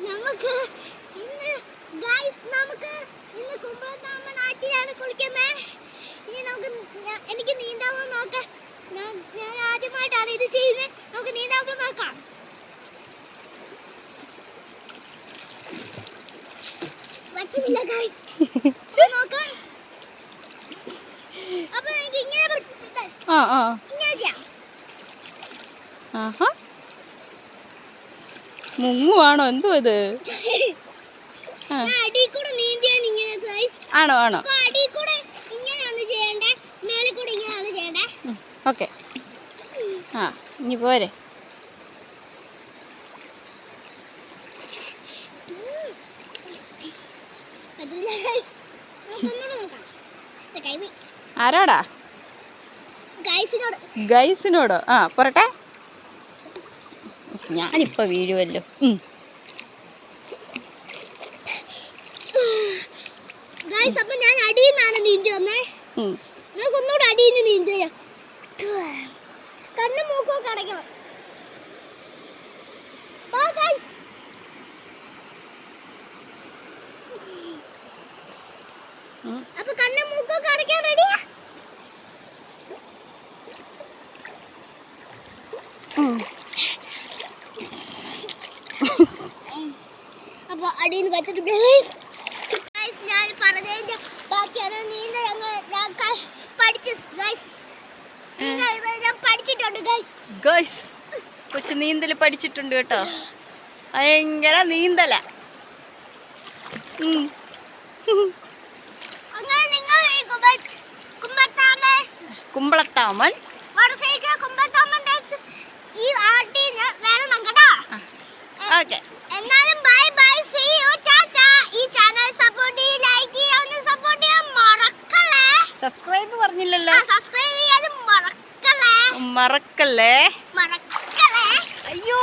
നമുക്ക് ഇന്ന് ഗൈസ് നമുക്ക് ഇന്ന് കുമ്പളത്താമ്പ നാട്ടിലാണ് കുളിക്കുന്നത് ഇനി നമുക്ക് എനിക്ക് നീന്താവോ നോക്കാം. ഞാൻ ആദ്യമായിട്ടാണ് ഇത് ചെയ്യുന്നത് നമുക്ക് നീന്താവോ നോക്കാം. പറ്റുന്നില്ല ഗൈസ് നോക്കാം. അപ്പൊ എനിക്ക് ഇങ്ങനെ. ആ. ഇങ്ങനെ ചെയ്യാം. ആഹാ. മുങ്ങുവാണോ? എന്തോ ഇത്? ആണോ? ആണോ? ഓക്കെ. ആ ഇനി പോരെ. ആരോടാ? ഗൈസിനോടോ ആ പോരട്ടെ. ഞാനിപ്പോൾ വീഴുമല്ലോ Oh. ഞാൻ അടിയിൽ നിന്നാണ് നീന്തി വന്നേ ഉം. നമുക്ക് ഒന്നുകൂടെ അടിയിൽ നിന്ന് നീന്തി വരാം കണ്ണും മൂക്കൊക്കെ അടയ്ക്കണം വാ guys. അപ്പൊ കണ്ണും മൂക്കൊക്കെ അടയ്ക്കാൻ റെഡിയാ. അപ്പൊ അടിയിൽ നിന്ന് പറ്റിട്ട് ഞാൻ പറഞ്ഞതിന്റെ ബാക്കിയാണ്. നീന്ത ഞാൻ പഠിച്ചു ഞാൻ പഠിച്ചിട്ടുണ്ട് ഗൈസ് കൊച്ചു നീന്തൽ പഠിച്ചിട്ടുണ്ട് കേട്ടോ. ഭയങ്കര നീന്തല. ഈ കുമ്പളത്താമൻ. ഡാൻസ് ഈ ആട്ടിന്ന് വരണം കേട്ടോ. ഓക്കെ എന്നാലും പറഞ്ഞില്ലല്ലോ. മറക്കല്ലേ? മറക്കല്ലേ? അയ്യോ.